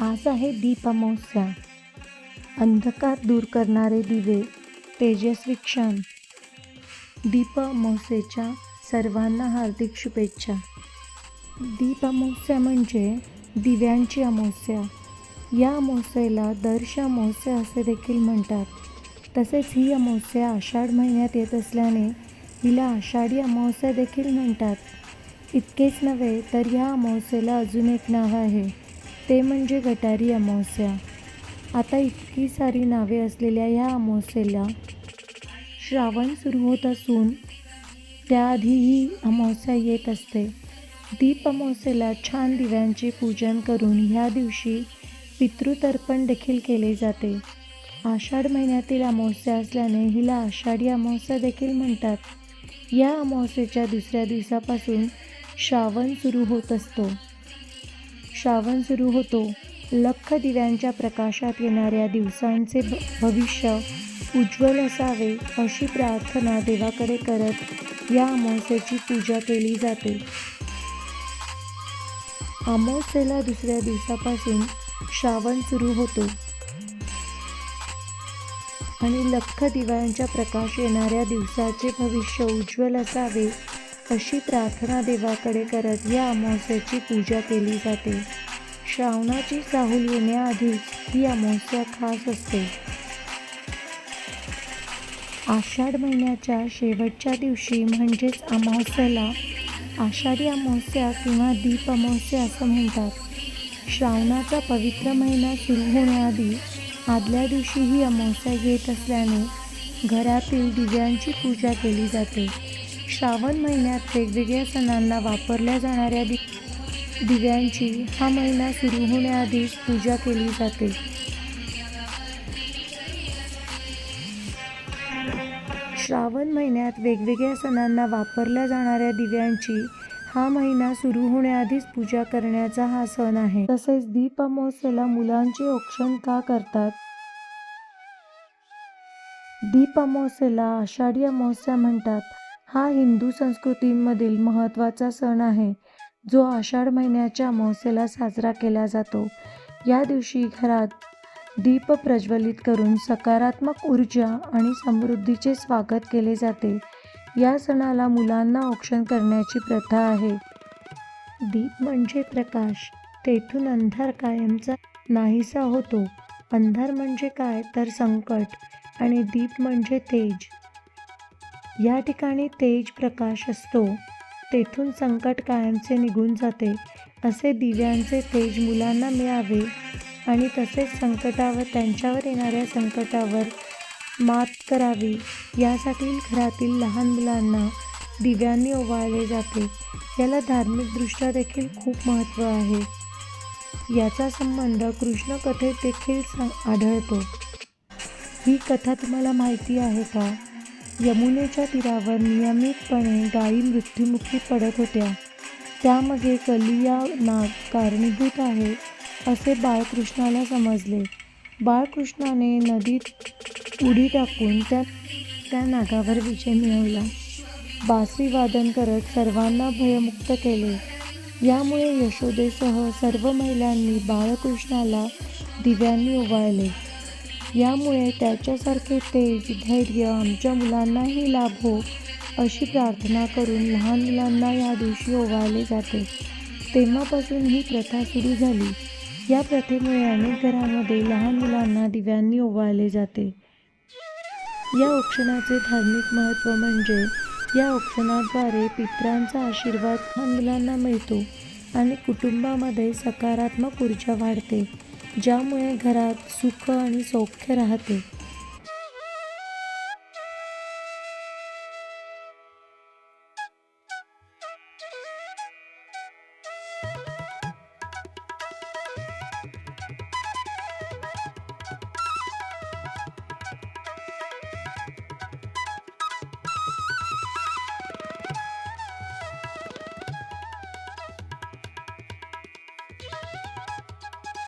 आज आहे दीप अमावस्या अंधकार दूर करणारे दिवे तेजस्वी क्षण. दीप अमावस्येच्या सर्वांना हार्दिक शुभेच्छा. दीप अमावस्या म्हणजे दिव्यांची अमावस्या. या अमावस्येला दर्श अमावस्या असे देखील म्हणतात. तसेच ही अमावस्या आषाढ महिन्यात येत असल्याने हिला आषाढी अमावस्या देखील म्हणतात. इतकेच नव्हे तर या अमावस्येला अजून एक नाव आहे. ते म्हणजे गटारी अमावस्या. आता इतकी सारी नावे असलेल्या या अमावस्येला श्रावण सुरू होत असून त्याआधी ही अमावस्या येत असते. दीप अमावस्येला छान दिव्यांचे पूजन करून ह्या दिवशी पितृतर्पण देखील केले जाते. आषाढ महिन्यातील अमावस्या असल्याने हिला आषाढी अमावस्या देखील म्हणतात. या अमावस्येच्या दुसऱ्या दिवसापासून श्रावण सुरू होत असतो. श्रावण सुरू होतो. लख दिव्यांच्या प्रकाशात येणाऱ्या दिवसांचे भविष्य उज्ज्वल असावे अशी प्रार्थना देवाकडे करत या अमावस्येची पूजा केली जाते. अमावस्येला दुसऱ्या दिवसापासून श्रावण सुरू होतो. आणि लख दिव्यांच्या प्रकाश येणाऱ्या दिवसाचे भविष्य उज्ज्वल असावे अशी प्रार्थना देवाकडे करत या अमावस्याची पूजा केली जाते. श्रावणाची चाहूल येण्याआधीच ही अमावस्या खास असते. आषाढ महिन्याच्या शेवटच्या दिवशी म्हणजेच अमावस्याला आषाढी अमावस्या किंवा दीप अमावस्या असं म्हणतात. श्रावणाचा पवित्र महिना सुरू होण्याआधी आदल्या दिवशी ही अमावस्या येत असल्याने घरातील दिव्यांची पूजा केली जाते. श्रावण महिन्यात वेगवेगळ्या सणांना वापरल्या जाणाऱ्या दि दिव्यांची हा महिना सुरू होण्याआधीच पूजा केली जाते. श्रावण महिन्यात वेगवेगळ्या सणांना वापरल्या जाणाऱ्या दिव्यांची हा महिना सुरू होण्याआधीच पूजा करण्याचा हा सण आहे. तसेच दीप अमावस्येला मुलांचे औक्षण का करतात? दीप अमावस्येला आषाढी अमावस्या म्हणतात. हा हिंदू संस्कृतीमधील महत्त्वाचा सण आहे जो आषाढ महिन्याच्या अमावस्येला साजरा केला जातो. या दिवशी घरात दीप प्रज्वलित करून सकारात्मक ऊर्जा आणि समृद्धीचे स्वागत केले जाते. या सणाला मुलांना औक्षण करण्याची प्रथा आहे. दीप म्हणजे प्रकाश तेथून अंधार कायमचा नाहीसा होतो. अंधार म्हणजे काय तर संकट आणि दीप म्हणजे तेज. या ठिकाणी तेज प्रकाश असतो. तेथून संकट कायमचे निघून जाते. असे दिव्यांचे तेज मुलांना मिळावे आणि तसेच संकटावर त्यांच्यावर येणाऱ्या संकटावर मात करावी. यासाठी घरातील लहान मुलांना दिव्यांनी ओवाळले जाते. याला धार्मिकदृष्ट्या देखील खूप महत्त्व आहे. याचा संबंध कृष्णकथेत देखील आढळतो. ही कथा तुम्हाला माहिती आहे का? यमुनेच्या तीरावर नियमितपणे गायी मृत्युमुखी पडत होत्या. त्यामागे कलिया नाग कारणीभूत आहे असे बाळकृष्णाला समजले. बाळकृष्णाने नदीत उडी टाकून त्या त्या नागावर विजय मिळवला. बासरी वादन करत सर्वांना भयमुक्त केले. यामुळे यशोदेसह सर्व महिलांनी बाळकृष्णाला दिव्यांनी ओवाळले. यामुळे त्याच्यासारखे तेज धैर्य आमच्या मुलांनाही लाभो हो, अशी प्रार्थना करून लहान मुलांना या दिवशी ओवाळले जाते. तेव्हापासून ही प्रथा सुरू झाली. या प्रथेमुळे अनेक घरांमध्ये लहान मुलांना दिव्यांनी ओवाळले जाते. या औक्षणाचे धार्मिक महत्त्व म्हणजे या औक्षणाद्वारे पितरांचा आशीर्वाद लहान मुलांना मिळतो आणि कुटुंबामध्ये सकारात्मक ऊर्जा वाढते. ज्यामुळे घरात सुख आणि सौख्य राहते.